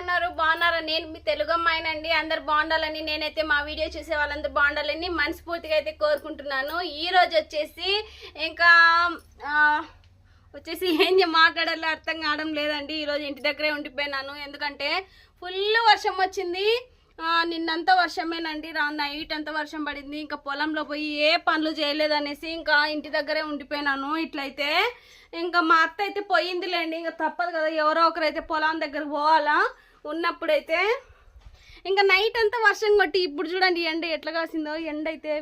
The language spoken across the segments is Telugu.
ఉన్నారు? బాగున్నారా? నేను మీ తెలుగు అమ్మాయినండి అందరు బాగుండాలని నేనైతే మా వీడియో చూసే వాళ్ళందరూ బాగుండాలని మనస్ఫూర్తిగా అయితే కోరుకుంటున్నాను. ఈ రోజు వచ్చేసి ఇంకా వచ్చేసి ఏం మాట్లాడాలో అర్థం కావడం లేదండి. ఈరోజు ఇంటి దగ్గరే ఉండిపోయినాను. ఎందుకంటే ఫుల్ వర్షం వచ్చింది. నిన్నంతా వర్షమేనండి రా నైట్ అంతా వర్షం పడింది ఇంకా పొలంలో పోయి ఏ పనులు చేయలేదనేసి ఇంకా ఇంటి దగ్గరే ఉండిపోయినాను ఇట్లయితే. ఇంకా మా అత్త అయితే పోయిందిలేండి ఇంకా తప్పదు కదా ఎవరో ఒకరైతే పొలం దగ్గరకు పోవాలా ఉన్నప్పుడైతే. ఇంకా నైట్ అంతా వర్షం కొట్టి ఇప్పుడు చూడండి ఎండ ఎట్లా కాసిందో ఎండ అయితే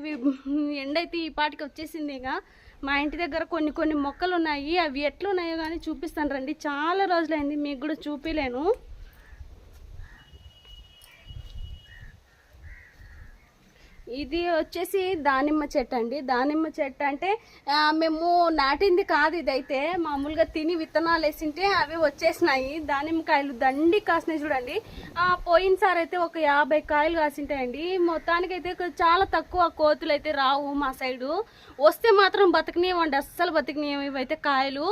ఎండ అయితే ఈ పాటికి వచ్చేసింది ఇక. మా ఇంటి దగ్గర కొన్ని కొన్ని మొక్కలు ఉన్నాయి అవి ఎట్లున్నాయో కానీ చూపిస్తాను రండి చాలా రోజులైంది మీకు కూడా చూపిలేను. ఇది వచ్చేసి దానిమ్మ చెట్టు అండి. దానిమ్మ చెట్టు అంటే మేము నాటింది కాదు ఇదైతే. మామూలుగా తిని విత్తనాలు వేసింటే అవి వచ్చేసినాయి. దానిమ్మకాయలు దండి కాసినాయి చూడండి. పోయినసారి అయితే ఒక యాభై కాయలు కాసింటాయండి. మొత్తానికి అయితే చాలా తక్కువ కోతులు అయితే రావు మా సైడు. వస్తే మాత్రం బతకనివ్వండి అస్సలు బతకనివ్వం ఇవైతే కాయలు.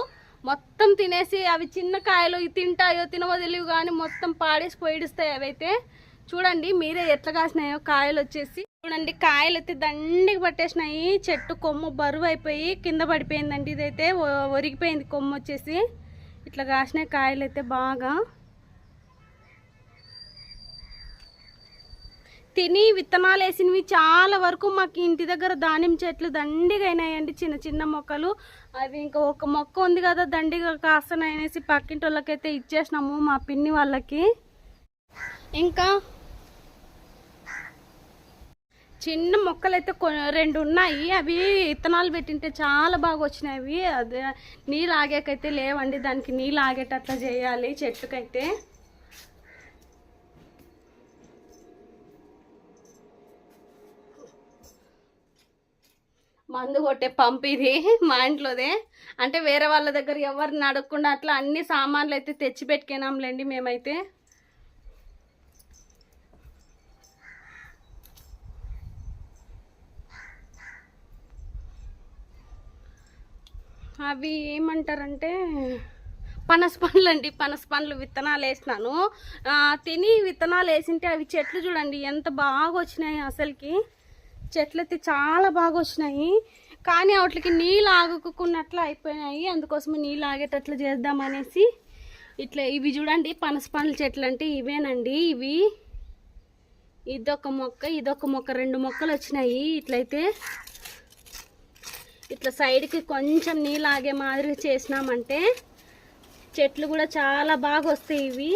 మొత్తం తినేసి అవి చిన్న కాయలు తింటాయో తినవో తెలియవు కానీ మొత్తం పాడేసి పోయిడుస్తాయి అవైతే చూడండి మీరే ఎట్లా కాసినాయో కాయలు వచ్చేసి చూడండి కాయలు అయితే దండికి పట్టేసినాయి. చెట్టు కొమ్ము బరువు అయిపోయి కింద పడిపోయిందండి ఇదైతే. ఒ- ఒరిగిపోయింది కొమ్ము వచ్చేసి. ఇట్లా కాసినాయి కాయలు అయితే బాగా. తిని విత్తనాలు వేసినవి చాలా వరకు మాకు ఇంటి దగ్గర దానిమ్మ చెట్లు దండిగా అయినాయండి చిన్న చిన్న మొక్కలు. అవి ఇంకా ఒక మొక్క ఉంది కదా దండిగా కాస్తున్నాయి అనేసి పక్కింటి వాళ్ళకైతే ఇచ్చేసినాము మా పిన్ని వాళ్ళకి. ఇంకా? చిన్న మొక్కలు అయితే కొ- రెండు ఉన్నాయి. అవి ఇత్తనాలు పెట్టింటే చాలా బాగా వచ్చినాయి అవి. అదే నీళ్ళు ఆగాకైతే లేవండి. దానికి నీళ్ళు ఆగేటట్లా చేయాలి చెట్టుకైతే. మందు కొట్టే పంప్ ఇది మా ఇంట్లోదే. అంటే వేరే వాళ్ళ దగ్గర ఎవరిని అడగకుండా అట్లా అన్ని సామాన్లు అయితే తెచ్చి పెట్టుకున్నాంలేండి మేమైతే. అవి ఏమంటారంటే పనస పండ్లు అండి పనస పండ్లు విత్తనాలు వేసినాను. తిని విత్తనాలు వేసింటే అవి చెట్లు చూడండి ఎంత బాగా వచ్చినాయి అసలుకి. చెట్లు అయితే చాలా బాగా వచ్చినాయి కానీ వాటికి నీళ్ళు ఆగుకున్నట్లు అయిపోయినాయి. అందుకోసమే నీళ్ళు ఆగేటట్లు చేద్దామనేసి ఇట్లా ఇవి చూడండి. పనస పండ్ల చెట్లు అంటే ఇవేనండి ఇవి. ఇదొక మొక్క ఇదొక మొక్క రెండు మొక్కలు వచ్చినాయి ఇట్లయితే ఇట్లా సైడ్కి కొంచెం నీళ్ళు ఆగే మాదిరి చేసినామంటే చెట్లు కూడా చాలా బాగా వస్తాయి ఇవి.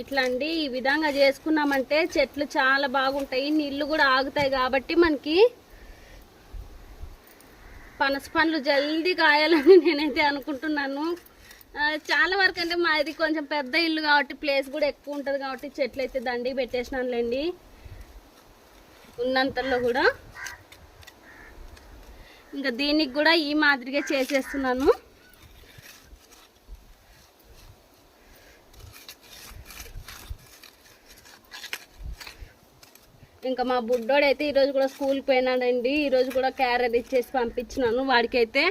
ఇట్లా అండి ఈ విధంగా చేసుకున్నామంటే చెట్లు చాలా బాగుంటాయి నీళ్ళు కూడా ఆగుతాయి కాబట్టి మనకి పనస పండ్లు జల్దీ కాయాలని నేనైతే అనుకుంటున్నాను. చాలా వరకు అంటే మాది కొంచెం పెద్ద ఇల్లు కాబట్టి ప్లేస్ కూడా ఎక్కువ ఉంటుంది కాబట్టి చెట్లు అయితే దండి పెట్టేసినానులేండి. ఉన్నంతలో కూడా. ఇంకా దీనికి కూడా ఈ మాదిరిగా చేసేస్తున్నాను. ఇంకా మా బుడ్డోడైతే ఈరోజు కూడా స్కూల్కి పోయినాడండి. ఈరోజు కూడా క్యారెట్ ఇచ్చేసి పంపించినాను. వాడికైతే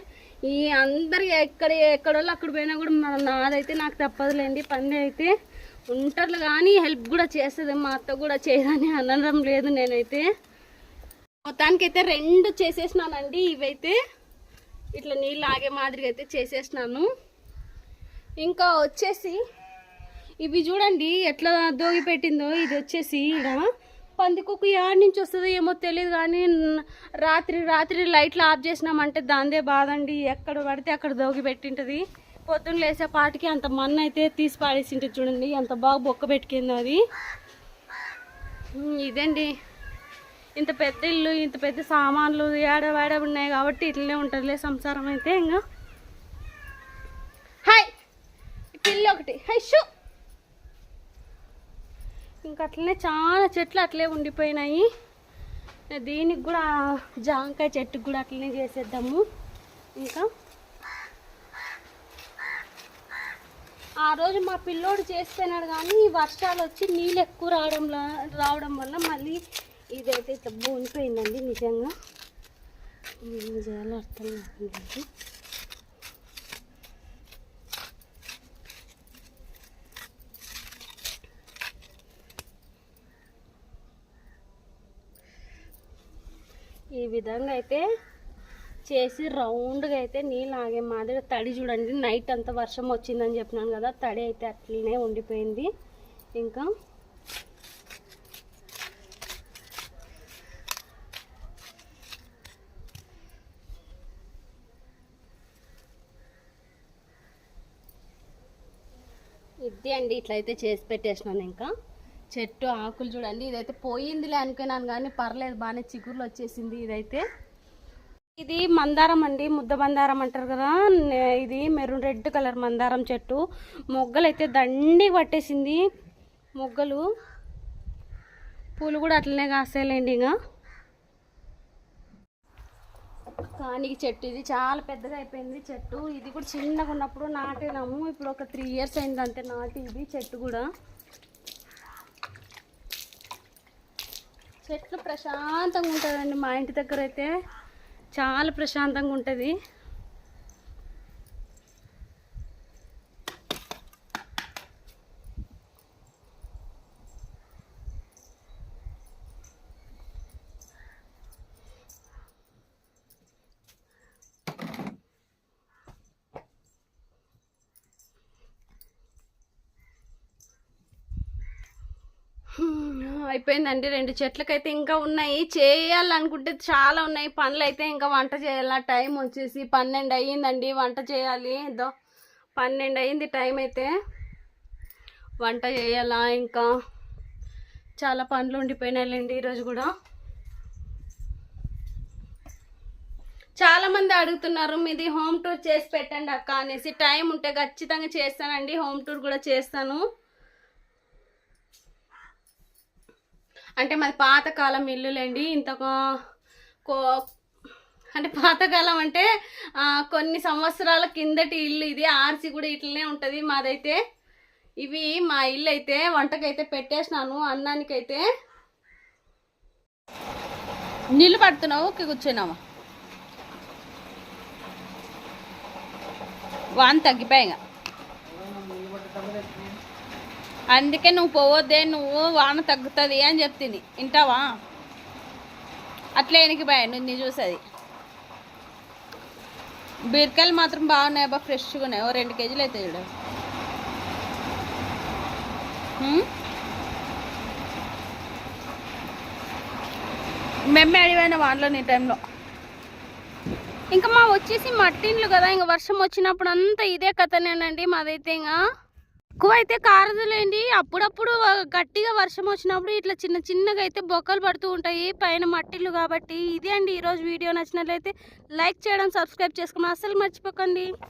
ఈ అందరు ఎక్కడ ఎక్కడోళ్ళు అక్కడ పోయినా కూడా మన నాదైతే నాకు తప్పదులేండి. పని అయితే ఉంటారు కానీ హెల్ప్ కూడా చేస్తుంది. మా అత్త కూడా చేయదని అనడం లేదు నేనైతే. మొత్తానికైతే రెండు చేసేసినానండి. ఇవైతే ఇట్లా నీళ్ళు ఆగే మాదిరిగా అయితే చేసేసినాను. ఇంకా వచ్చేసి ఇవి చూడండి ఎట్లా దోగి పెట్టిందో. ఇది వచ్చేసి ఇక్కడ పందికొక్కు యాడ్ నుంచి వస్తుందో ఏమో తెలియదు కానీ రాత్రి రాత్రి లైట్లు ఆఫ్ చేసినామంటే దాందే బాధండి. ఎక్కడ పడితే అక్కడ దోగి పెట్టింటుంది. పొద్దున్న లేసే పాటికి అంత మన్ను అయితే తీసి పాడేసింటుంది చూడండి. ఎంత బాగా బొక్క పెట్టుకుందో అది. ఇదండి ఇంత పెద్ద ఇల్లు ఇంత పెద్ద సామాన్లు ఏడవాడ ఉన్నాయి కాబట్టి ఇట్లనే ఉంటుందిలే సంసారం అయితే ఇంకా. హాయ్! పిల్లి ఒకటి హై షూ! ఇంకా అట్లనే చాలా చెట్లు అట్లే ఉండిపోయినాయి. దీనికి కూడా జాంకాయ చెట్టుకు కూడా అట్లనే చేసేద్దాము. ఇంకా ఆ రోజు మా పిల్లోడు చేస్తున్నాడు కానీ వర్షాలు వచ్చి నీళ్ళు ఎక్కువ రావడం రావడం వల్ల మళ్ళీ ఇదైతే ఇట్లా బోనిపోయిందండి నిజంగా. ఏం చేయాలో అర్థం కాకుండా ఈ విధంగా అయితే చేసి రౌండ్గా అయితే నీళ్ళు ఆగే మాదిరి తడి చూడండి. నైట్ అంతా వర్షం వచ్చిందని చెప్పినాను కదా తడి అయితే అట్లనే ఉండిపోయింది. ఇంకా ఇది అండి ఇట్లయితే చేసి పెట్టేసినాను ఇంకా. చెట్టు ఆకులు చూడండి. ఇదైతే పోయిందిలే అనుకున్నాను కానీ పర్లేదు బాగానే చిగురులు వచ్చేసింది ఇదైతే. ఇది మందారం అండి ముద్ద మందారం అంటారు కదా. ఇది మెరూన్ రెడ్ కలర్ మందారం చెట్టు. మొగ్గలు అయితే దండి పట్టేసింది. మొగ్గలు పూలు కూడా అట్లనే కాస్తాయిలేండి ఇంకా. కానీ చెట్టు ఇది చాలా పెద్దగా అయిపోయింది చెట్టు. ఇది కూడా చిన్నగా ఉన్నప్పుడు నాటినాము. ఇప్పుడు ఒక త్రీ ఇయర్స్ అయింది అంతే నాటి ఇది చెట్టు కూడా. చెట్లు ప్రశాంతంగా ఉంటుందండి మా ఇంటి దగ్గర అయితే. చాలా ప్రశాంతంగా ఉంటుంది హ్మ్, అయిపోయిందండి. రెండు చెట్లకైతే ఇంకా ఉన్నాయి. చేయాలనుకుంటే చాలా ఉన్నాయి. పనులు అయితే ఇంకా వంట చేయాల? టైం వచ్చేసి పన్నెండు అయ్యిందండి. వంట చేయాలి. ఏదో పన్నెండు అయ్యింది టైం అయితే. వంట చేయాలా ఇంకా? చాలా పనులు ఉండిపోయినాయిలేండి ఈరోజు కూడా. చాలామంది అడుగుతున్నారు మీది హోమ్ టూర్ చేసి పెట్టండి అక్క అనేసి. టైం ఉంటే ఖచ్చితంగా చేస్తానండి. హోమ్ టూర్ కూడా చేస్తాను. అంటే మాది పాతకాలం ఇల్లులేండి. ఇంత కో- కో అంటే పాతకాలం అంటే కొన్ని సంవత్సరాల కిందటి ఇల్లు ఇది. ఆర్సి కూడా ఇట్లనే ఉంటుంది. మాదైతే ఇవి మా ఇల్లు అయితే వంటకైతే పెట్టేసినాను. అన్నానికైతే నీళ్ళు పడుతున్నావు? కూర్చున్నావా? వాన్ తగ్గిపోయాయి అందుకే నువ్వు పోవద్దే నువ్వు వాన తగ్గుతుంది అని చెప్తుంది. వింటావా? అట్లే వెనక్కిపోయా నువ్వు నీ చూసేది. బీరకాయలు మాత్రం బాగున్నాయి బా ఫ్రెష్గా ఉన్నాయి. ఓ రెండు కేజీలు అయితే చూడ. మేము మేమే అడిగిపోయిన వానలో నీ టైంలో. ఇంకా మా వచ్చేసి మట్టిండ్లు కదా ఇంకా వర్షం వచ్చినప్పుడు అంతా ఇదే కథనేనండి మాదైతే ఇంకా ఎక్కువ అయితే కారదులేండి. అప్పుడప్పుడు గట్టిగా వర్షం వచ్చినప్పుడు ఇట్లా చిన్న చిన్నగా అయితే బొక్కలు పడుతూ ఉంటాయి. పైన మట్టిలు కాబట్టి. ఇదే అండి ఈరోజు వీడియో నచ్చినట్లయితే లైక్ చేయడం సబ్స్క్రైబ్ చేసుకోమని అస్సలు మర్చిపోకండి.